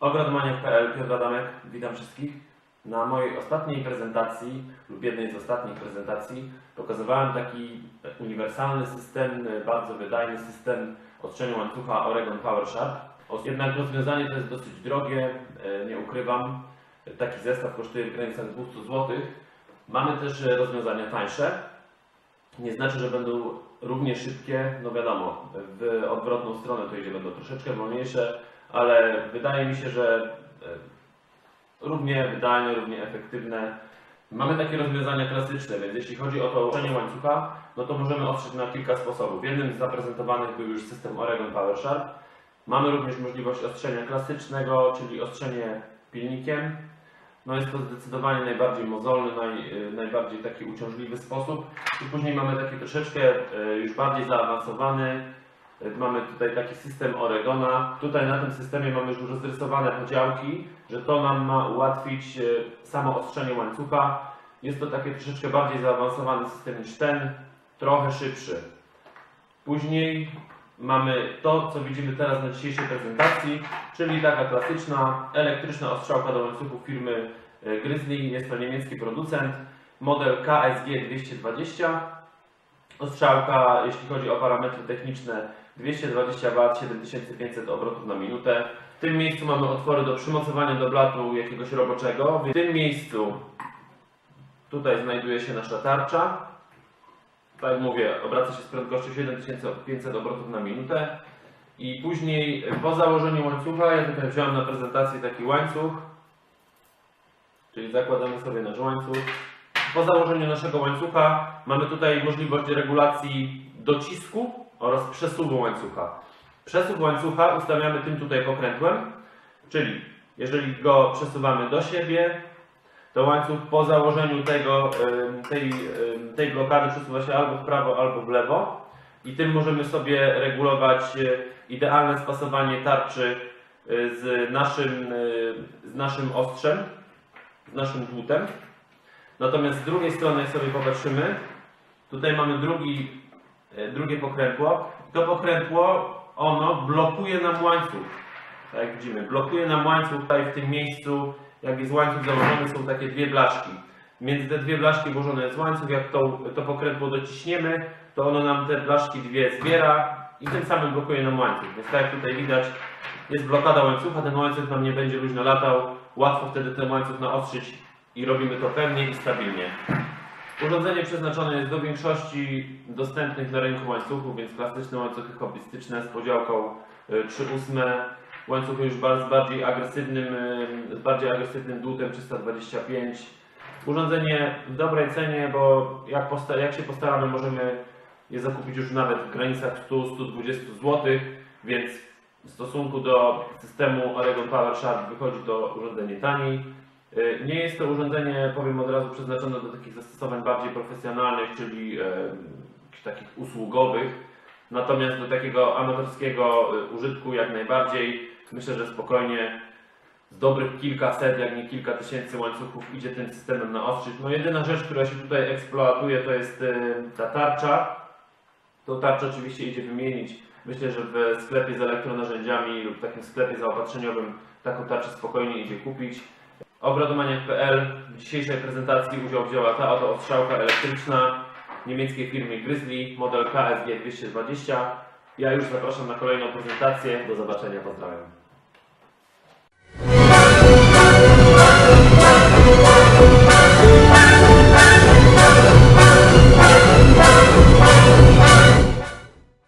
Ogrodmaniak.pl, Piotr Adamek, witam wszystkich. Na mojej ostatniej prezentacji, lub jednej z ostatnich prezentacji, pokazywałem taki uniwersalny system, bardzo wydajny system ostrzenia łańcucha Oregon Power Sharp. O- Jednak rozwiązanie to jest dosyć drogie, e, nie ukrywam. Taki zestaw kosztuje w granicach 200 zł. Mamy też rozwiązania tańsze. Nie znaczy, że będą równie szybkie, no wiadomo, w odwrotną stronę to idzie, będą troszeczkę wolniejsze, ale wydaje mi się, że e, równie wydajne, równie efektywne. Mamy takie rozwiązania klasyczne, więc jeśli chodzi o to ułożenie łańcucha, no to możemy ostrzyć na kilka sposobów. Jednym z zaprezentowanych był już system Oregon Power Sharp. Mamy również możliwość ostrzenia klasycznego, czyli ostrzenie pilnikiem. No jest to zdecydowanie najbardziej mozolny, naj, y, najbardziej taki uciążliwy sposób. I później mamy taki troszeczkę y, już bardziej zaawansowany. Y, Mamy tutaj taki system Oregona. Tutaj na tym systemie mamy już rozrysowane podziałki, że to nam ma ułatwić samo ostrzenie łańcucha. Jest to taki troszeczkę bardziej zaawansowany system niż ten, trochę szybszy. Później mamy to, co widzimy teraz na dzisiejszej prezentacji, czyli taka klasyczna elektryczna ostrzałka do łańcuchów firmy e, Grizzly. Jest to niemiecki producent. Model KSG 220. Ostrzałka, jeśli chodzi o parametry techniczne, 220 W, 7500 obrotów na minutę. W tym miejscu mamy otwory do przymocowania do blatu jakiegoś roboczego. W tym miejscu tutaj znajduje się nasza tarcza. Tak jak mówię, obraca się z prędkością 7500 obrotów na minutę. I później po założeniu łańcucha, ja tutaj wziąłem na prezentacji taki łańcuch, czyli zakładamy sobie nasz łańcuch. Po założeniu naszego łańcucha mamy tutaj możliwość regulacji docisku oraz przesuwu łańcucha. Przesuw łańcucha ustawiamy tym tutaj pokrętłem, czyli jeżeli go przesuwamy do siebie, to łańcuch po założeniu tego, tej, tej blokady przesuwa się albo w prawo, albo w lewo i tym możemy sobie regulować e, idealne spasowanie tarczy e, z naszym, e, z naszym ostrzem, z naszym dłutem. Natomiast z drugiej strony, jak sobie popatrzymy, tutaj mamy drugi, drugie pokrętło. To pokrętło, ono blokuje nam łańcuch. Tak jak widzimy, blokuje nam łańcuch tutaj w tym miejscu, jak jest łańcuch założony, są takie dwie blaszki. Między te dwie blaszki włożony jest łańcuch, jak to, to pokrętło dociśniemy, to ono nam te blaszki dwie zbiera i tym samym blokuje nam łańcuch. Więc tak jak tutaj widać, jest blokada łańcucha, ten łańcuch nam nie będzie luźno latał, łatwo wtedy ten łańcuch naostrzyć i robimy to pewnie i stabilnie. Urządzenie przeznaczone jest do większości dostępnych na rynku łańcuchów, więc klasyczne łańcuchy hobbystyczne z podziałką y, 3 ósme, łańcuchy już bar- z bardziej agresywnym, z bardziej agresywnym dłutem 325. Urządzenie w dobrej cenie, bo jak, jak się postaramy, możemy je zakupić już nawet w granicach 100-120 zł, więc w stosunku do systemu Oregon Power Sharp wychodzi to urządzenie taniej. Y, Nie jest to urządzenie, powiem od razu, przeznaczone do takich zastosowań bardziej profesjonalnych, czyli e, takich usługowych. Natomiast do takiego amatorskiego y, użytku jak najbardziej myślę, że spokojnie z dobrych kilkaset, jak nie kilka tysięcy łańcuchów idzie tym systemem naostrzyć. No jedyna rzecz, która się tutaj eksploatuje to jest y, ta tarcza. Tą tarczę oczywiście idzie wymienić. Myślę, że w sklepie z elektronarzędziami lub takim sklepie zaopatrzeniowym taką tarczę spokojnie idzie kupić. Obradomaniak.pl w dzisiejszej prezentacji udział wzięła ta oto ostrzałka elektryczna niemieckiej firmy Grizzly, model KSG 220. Ja już zapraszam na kolejną prezentację. Do zobaczenia, pozdrawiam.